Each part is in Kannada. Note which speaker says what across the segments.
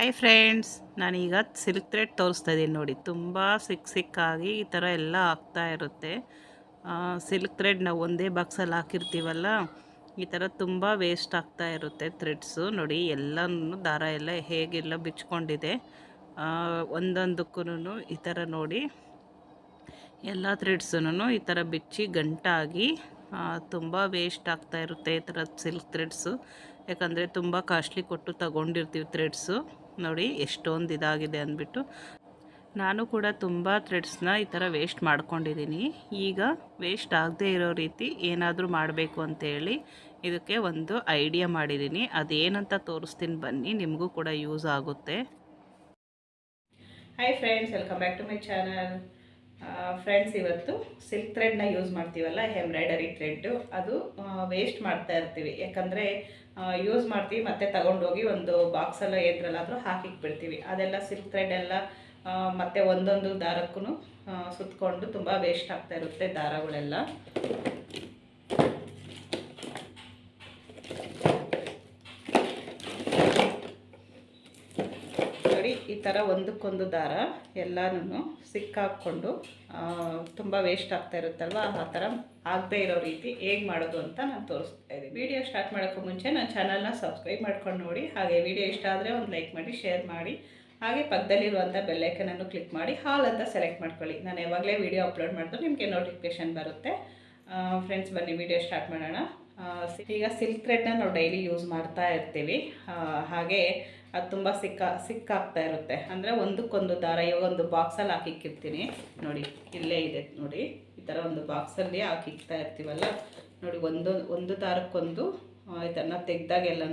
Speaker 1: ಹಾಯ್ ಫ್ರೆಂಡ್ಸ್ ನಾನೀಗ ಸಿಲ್ಕ್ ಥ್ರೆಡ್ ತೋರಿಸ್ತಾ ಇದ್ದೀನಿ ನೋಡಿ. ತುಂಬ ಸಿಕ್ ಸಿಕ್ಕಾಗಿ ಈ ಥರ ಎಲ್ಲ ಆಗ್ತಾ ಇರುತ್ತೆ. ಸಿಲ್ಕ್ ಥ್ರೆಡ್ ನಾವು ಒಂದೇ ಬಾಕ್ಸಲ್ಲಿ ಹಾಕಿರ್ತೀವಲ್ಲ, ಈ ಥರ ತುಂಬ ವೇಸ್ಟ್ ಆಗ್ತಾ ಇರುತ್ತೆ ಥ್ರೆಡ್ಸು ನೋಡಿ, ಎಲ್ಲನೂ ದಾರ ಎಲ್ಲ ಹೇಗೆಲ್ಲ ಬಿಚ್ಕೊಂಡಿದೆ. ಒಂದೊಂದಕ್ಕೂ ಈ ಥರ ನೋಡಿ. ಎಲ್ಲ ಥ್ರೆಡ್ಸೂ ಈ ಥರ ಬಿಚ್ಚಿ ಗಂಟಾಗಿ ತುಂಬ ವೇಸ್ಟ್ ಆಗ್ತಾ ಇರುತ್ತೆ ಈ ಥರ ಸಿಲ್ಕ್ ಥ್ರೆಡ್ಸು ಯಾಕಂದರೆ ತುಂಬ ಕಾಸ್ಟ್ಲಿ ಕೊಟ್ಟು ತಗೊಂಡಿರ್ತೀವಿ ಥ್ರೆಡ್ಸು ನೋಡಿ ಎಷ್ಟೊಂದು ಇದಾಗಿದೆ ಅಂದ್ಬಿಟ್ಟು. ನಾನು ಕೂಡ ತುಂಬ ಥ್ರೆಡ್ಸ್ನ ಈ ಥರ ವೇಸ್ಟ್ ಮಾಡ್ಕೊಂಡಿದ್ದೀನಿ ಈಗ ವೇಸ್ಟ್ ಆಗದೆ ಇರೋ ರೀತಿ ಏನಾದರೂ ಮಾಡಬೇಕು ಅಂತೇಳಿ ಇದಕ್ಕೆ ಒಂದು ಐಡಿಯಾ ಮಾಡಿದ್ದೀನಿ ಅದೇನಂತ ತೋರಿಸ್ತೀನಿ ಬನ್ನಿ, ನಿಮಗೂ ಕೂಡ ಯೂಸ್ ಆಗುತ್ತೆ. Hi friends welcome back to my channel friends ಇವತ್ತು ಸಿಲ್ಕ್ ಥ್ರೆಡ್ನ ಯೂಸ್ ಮಾಡ್ತೀವಲ್ಲ ಎಂಬ್ರಾಯ್ಡರಿ ಥ್ರೆಡ್ಡು ಅದು ವೇಸ್ಟ್ ಮಾಡ್ತಾ ಇರ್ತೀವಿ. ಯಾಕಂದರೆ ಯೂಸ್ ಮಾಡ್ತೀವಿ, ಮತ್ತೆ ತಗೊಂಡೋಗಿ ಒಂದು ಬಾಕ್ಸಲ್ಲ ಏದ್ರಲ್ಲಾದರೂ ಹಾಕಿಕ್ಬಿಡ್ತೀವಿ ಅದೆಲ್ಲ ಸಿಲ್ಕ್ ಥ್ರೆಡ್ ಎಲ್ಲ ಮತ್ತೆ ಒಂದೊಂದು ದಾರಕ್ಕೂ ಸುತ್ತಕೊಂಡು ತುಂಬ ವೇಸ್ಟ್ ಆಗ್ತಾ ಇರುತ್ತೆ ದಾರಗಳೆಲ್ಲ ನೋಡಿ ಈ ಥರ ಒಂದಕ್ಕೊಂದು ದಾರ ಎಲ್ಲನೂ ಸಿಕ್ಕಾಕ್ಕೊಂಡು ತುಂಬ ವೇಸ್ಟ್ ಆಗ್ತಾ ಇರುತ್ತಲ್ವ? ಆ ಥರ ಆಗದೇ ಇರೋ ರೀತಿ ಹೇಗೆ ಮಾಡೋದು ಅಂತ ನಾನು ತೋರಿಸ್ತಾ ಇದ್ದೀನಿ. ವಿಡಿಯೋ ಸ್ಟಾರ್ಟ್ ಮಾಡೋಕ್ಕೂ ಮುಂಚೆ ನನ್ನ ಚಾನಲ್ನ ಸಬ್ಸ್ಕ್ರೈಬ್ ಮಾಡ್ಕೊಂಡು ನೋಡಿ. ಹಾಗೆ ವಿಡಿಯೋ ಇಷ್ಟ ಆದರೆ ಒಂದು ಲೈಕ್ ಮಾಡಿ ಶೇರ್ ಮಾಡಿ. ಹಾಗೆ ಪಕ್ಕದಲ್ಲಿರುವಂಥ ಬೆಲ್ಲೈಕನನ್ನು ಕ್ಲಿಕ್ ಮಾಡಿ, ಹಾಲ್ ಅಂತ ಸೆಲೆಕ್ಟ್ ಮಾಡ್ಕೊಳ್ಳಿ. ನಾನು ಯಾವಾಗಲೇ ವೀಡಿಯೋ ಅಪ್ಲೋಡ್ ಮಾಡಿದ್ರು ನಿಮಗೆ ನೋಟಿಫಿಕೇಷನ್ ಬರುತ್ತೆ. ಫ್ರೆಂಡ್ಸ್ ಬನ್ನಿ, ವಿಡಿಯೋ ಸ್ಟಾರ್ಟ್ ಮಾಡೋಣ. ಈಗ ಸಿಲ್ಕ್ ಥ್ರೆಡ್ನ ನಾವು ಡೈಲಿ ಯೂಸ್ ಮಾಡ್ತಾ ಇರ್ತೀವಿ. ಹಾಗೆ ಅದು ತುಂಬ ಸಿಕ್ಕ, ಸಿಕ್ಕಾಗ್ತಾ ಇರುತ್ತೆ. ಅಂದರೆ ಒಂದಕ್ಕೊಂದು ದಾರ, ಇವಾಗ ಒಂದು ಬಾಕ್ಸಲ್ಲಿ ಹಾಕಿಕ್ಕಿರ್ತೀನಿ. ನೋಡಿ, ಇಲ್ಲೇ ಇದೆ, ನೋಡಿ. ಈ ಥರ ಒಂದು ಬಾಕ್ಸಲ್ಲಿ ಹಾಕಿಕ್ತಾ ಇರ್ತೀವಲ್ಲ. ನೋಡಿ, ಒಂದು ಒಂದು ದಾರಕ್ಕೊಂದು ಇದನ್ನು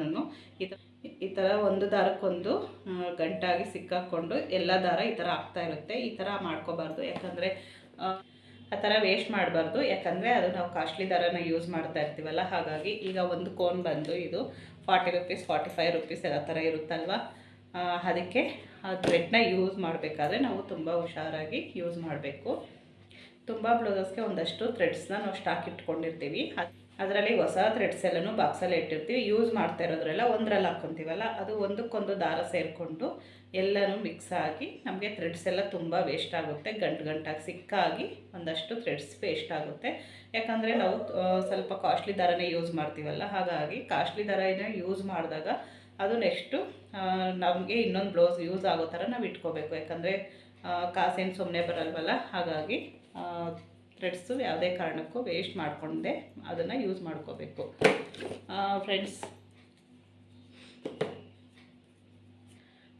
Speaker 1: ನಾನು ಈ ಥರ ಈ ಥರ ಒಂದು ದಾರಕ್ಕೊಂದು ಗಂಟಾಗಿ ಸಿಕ್ಕಾಕ್ಕೊಂಡು ಎಲ್ಲ ದಾರ ಈ ಥರ ಆಗ್ತಾ ಇರುತ್ತೆ. ಈ ಥರ ಮಾಡ್ಕೋಬಾರ್ದು. ಯಾಕಂದರೆ ಆ ಥರ ವೇಸ್ಟ್ ಮಾಡಬಾರ್ದು. ಯಾಕಂದರೆ ಅದು ನಾವು ಕಾಸ್ಟ್ಲಿ ದರನ ಯೂಸ್ ಮಾಡ್ತಾ ಇರ್ತೀವಲ್ಲ, ಹಾಗಾಗಿ ಈಗ ಒಂದು ಕೋನ್ ಬಂದು ಇದು forty rupees forty five rupees ಎಲ್ಲ ಥರ ಇರುತ್ತಲ್ವ? ಅದಕ್ಕೆ ಆ ಥ್ರೆಡ್ನ ಯೂಸ್ ಮಾಡಬೇಕಾದ್ರೆ ನಾವು ತುಂಬ ಹುಷಾರಾಗಿ ಯೂಸ್ ಮಾಡಬೇಕು. ತುಂಬ ಬ್ಲೌಸಸ್ಗೆ ಒಂದಷ್ಟು ಥ್ರೆಡ್ಸ್ನ ನಾವು ಸ್ಟಾಕ್ ಇಟ್ಕೊಂಡಿರ್ತೀವಿ. ಅದರಲ್ಲಿ ಹೊಸ ಥ್ರೆಡ್ಸ್ ಎಲ್ಲನೂ ಬಾಕ್ಸಲ್ಲಿ ಇಟ್ಟಿರ್ತೀವಿ. ಯೂಸ್ ಮಾಡ್ತಾ ಇರೋದ್ರೆಲ್ಲ ಒಂದರಲ್ಲಿ ಹಾಕ್ಕೊತೀವಲ್ಲ ಅದು ಒಂದಕ್ಕೊಂದು ದಾರ ಸೇರಿಕೊಂಡು ಎಲ್ಲನೂ ಮಿಕ್ಸ್ ಆಗಿ ನಮಗೆ ಥ್ರೆಡ್ಸ್ ಎಲ್ಲ ತುಂಬ ವೇಸ್ಟ್ ಆಗುತ್ತೆ. ಗಂಟು ಗಂಟಾಗಿ ಸಿಕ್ಕಾಗಿ ಒಂದಷ್ಟು ಥ್ರೆಡ್ಸ್ ವೇಸ್ಟ್ ಆಗುತ್ತೆ. ಯಾಕಂದರೆ ನಾವು ಸ್ವಲ್ಪ ಕಾಸ್ಟ್ಲಿ ದಾರನೇ ಯೂಸ್ ಮಾಡ್ತೀವಲ್ಲ, ಹಾಗಾಗಿ ಕಾಸ್ಟ್ಲಿ ದಾರನ ಯೂಸ್ ಮಾಡಿದಾಗ ಅದು ನೆಕ್ಸ್ಟು ನಮಗೆ ಇನ್ನೊಂದು ಬ್ಲೌಸ್ ಯೂಸ್ ಆಗೋ ಥರ ನಾವು ಇಟ್ಕೋಬೇಕು. ಯಾಕಂದರೆ ಕಾಸೇನು ಸುಮ್ಮನೆ ಬರಲ್ವಲ್ಲ, ಹಾಗಾಗಿ ಥ್ರೆಡ್ಸು ಯಾವುದೇ ಕಾರಣಕ್ಕೂ ವೇಸ್ಟ್ ಮಾಡಿಕೊಂಡೆ ಅದನ್ನು ಯೂಸ್ ಮಾಡ್ಕೋಬೇಕು. ಫ್ರೆಂಡ್ಸ್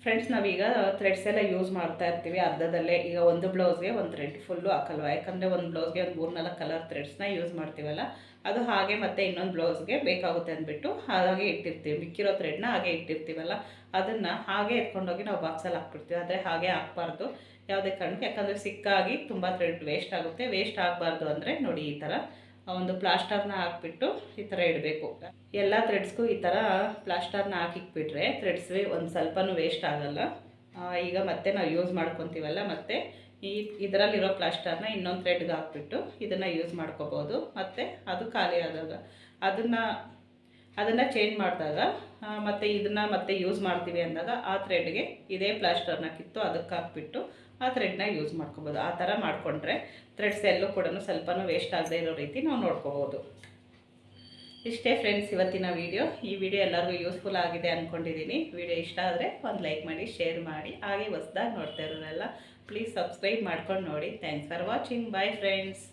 Speaker 1: ಫ್ರೆಂಡ್ಸ್ ನಾವೀಗ ಥ್ರೆಡ್ಸ್ ಎಲ್ಲ ಯೂಸ್ ಮಾಡ್ತಾ ಇರ್ತೀವಿ. ಅರ್ಧದಲ್ಲೇ ಈಗ ಒಂದು ಬ್ಲೌಸ್ಗೆ ಒಂದು ಥ್ರೆಡ್ ಫುಲ್ಲು ಹಾಕಲ್ವ ಯಾಕಂದರೆ ಒಂದು ಬ್ಲೌಸ್ಗೆ ಒಂದು ಮೂರು ನಾಲ್ಕು ಕಲರ್ ಥ್ರೆಡ್ಸ್ನ ಯೂಸ್ ಮಾಡ್ತೀವಲ್ಲ? ಅದು ಹಾಗೆ ಮತ್ತೆ ಇನ್ನೊಂದು ಬ್ಲೌಸ್ಗೆ ಬೇಕಾಗುತ್ತೆ ಅಂದ್ಬಿಟ್ಟು ಹಾಗೆ ಇಟ್ಟಿರ್ತೀವಿ. ಮಿಕ್ಕಿರೋ ಥ್ರೆಡ್ನ ಹಾಗೆ ಇಟ್ಟಿರ್ತೀವಲ್ಲ? ಅದನ್ನು ಹಾಗೆ ಎತ್ಕೊಂಡೋಗಿ ನಾವು ಬಾಕ್ಸಲ್ಲಿ ಹಾಕ್ಬಿಡ್ತೀವಿ. ಆದರೆ ಹಾಗೆ ಹಾಕ್ಬಾರ್ದು. ಯಾವುದೇ ಕಾರಣಕ್ಕೆ ಯಾಕಂದರೆ ಸಿಕ್ಕಾಗಿ ತುಂಬ ಥ್ರೆಡ್ ವೇಸ್ಟ್ ಆಗುತ್ತೆ. ವೇಸ್ಟ್ ಆಗಬಾರ್ದು ಅಂದರೆ ನೋಡಿ ಈ ಥರ ಒಂದು ಪ್ಲಾಸ್ಟರ್ನ ಹಾಕ್ಬಿಟ್ಟು ಈ ಥರ ಇಡಬೇಕು. ಎಲ್ಲ ಥ್ರೆಡ್ಸ್ಗೂ ಈ ಥರ ಪ್ಲಾಸ್ಟರ್ನ ಹಾಕಿಕ್ಬಿಟ್ರೆ ಥ್ರೆಡ್ಸ್ ಒಂದು ಸ್ವಲ್ಪನೂ ವೇಸ್ಟ್ ಆಗಲ್ಲ. ಈಗ ಮತ್ತೆ ನಾವು ಯೂಸ್ ಮಾಡ್ಕೊತೀವಲ್ಲ ಮತ್ತು ಈ ಇದರಲ್ಲಿರೋ ಪ್ಲಾಸ್ಟರ್ನ ಇನ್ನೊಂದು ಥ್ರೆಡ್ಗೆ ಹಾಕ್ಬಿಟ್ಟು ಇದನ್ನು ಯೂಸ್ ಮಾಡ್ಕೋಬೋದು. ಮತ್ತು ಅದು ಖಾಲಿ ಆದಾಗ ಅದನ್ನು ಅದನ್ನು ಚೇಂಜ್ ಮಾಡಿದಾಗ ಮತ್ತು ಇದನ್ನು ಮತ್ತೆ ಯೂಸ್ ಮಾಡ್ತೀವಿ ಅಂದಾಗ ಆ ಥ್ರೆಡ್ಗೆ ಇದೇ ಪ್ಲಾಸ್ಟರ್ನ ಕಿತ್ತು ಅದಕ್ಕೆ ಹಾಕ್ಬಿಟ್ಟು ಆ ಥ್ರೆಡ್ನ ಯೂಸ್ ಮಾಡ್ಕೋಬೋದು. ಆ ಥರ ಮಾಡಿಕೊಂಡ್ರೆ ಥ್ರೆಡ್ಸ್ ಎಲ್ಲೂ ಕೂಡ ಸ್ವಲ್ಪನೂ ವೇಸ್ಟ್ ಆಗದೆ ಇರೋ ರೀತಿ ನಾವು ನೋಡ್ಕೋಬೋದು. ಇಷ್ಟೇ ಫ್ರೆಂಡ್ಸ್ ಇವತ್ತಿನ ವಿಡಿಯೋ ಈ ವಿಡಿಯೋ ಎಲ್ಲರಿಗೂ ಯೂಸ್ಫುಲ್ ಆಗಿದೆ ಅಂದ್ಕೊಂಡಿದ್ದೀನಿ ವಿಡಿಯೋ ಇಷ್ಟ ಆದರೆ ಒಂದು ಲೈಕ್ ಮಾಡಿ ಶೇರ್ ಮಾಡಿ. ಹಾಗೆ ಹೊಸ್ದಾಗಿ ನೋಡ್ತಾ ಇರೋರೆಲ್ಲ ಪ್ಲೀಸ್ ಸಬ್ಸ್ಕ್ರೈಬ್ ಮಾಡ್ಕೊಂಡು ನೋಡಿ. Thanks for watching bye friends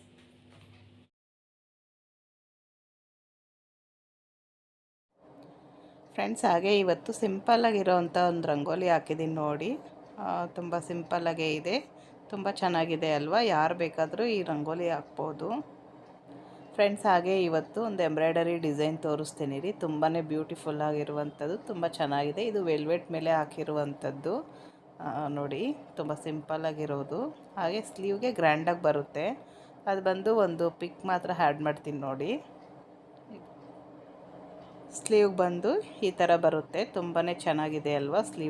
Speaker 1: friends ಹಾಗೆ ಇವತ್ತು ಒಂದು ರಂಗೋಲಿ ಹಾಕಿದ್ದೀನಿ ನೋಡಿ. ತುಂಬ ಸಿಂಪಲ್ಲಾಗೇ ಇದೆ. ತುಂಬ ಚೆನ್ನಾಗಿದೆ ಅಲ್ವಾ? ಯಾರು ಬೇಕಾದರೂ ಈ ರಂಗೋಲಿ ಹಾಕ್ಬೋದು. ಫ್ರೆಂಡ್ಸ್ ಹಾಗೆ ಇವತ್ತು ಒಂದು ಎಂಬ್ರಾಯ್ಡರಿ ಡಿಸೈನ್ ತೋರಿಸ್ತೀನಿ ರೀ. ತುಂಬಾ ಬ್ಯೂಟಿಫುಲ್ ಆಗಿರುವಂಥದ್ದು, ತುಂಬ ಚೆನ್ನಾಗಿದೆ. ಇದು ವೆಲ್ವೆಟ್ ಮೇಲೆ ಹಾಕಿರುವಂಥದ್ದು. ನೋಡಿ, ತುಂಬ ಸಿಂಪಲ್ಲಾಗಿರೋದು ಹಾಗೆ ಸ್ಲೀವ್ಗೆ ಗ್ರ್ಯಾಂಡಾಗಿ ಬರುತ್ತೆ. ಅದು ಬಂದು ಒಂದು ಪಿಕ್ ಮಾತ್ರ ಹ್ಯಾಡ್ ಮಾಡ್ತೀನಿ ನೋಡಿ. ಸ್ಲೀವ್ ಬಂದು ಈ ಥರ ಬರುತ್ತೆ. ತುಂಬಾ ಚೆನ್ನಾಗಿದೆ ಅಲ್ವಾ? ಸ್ಲೀವ್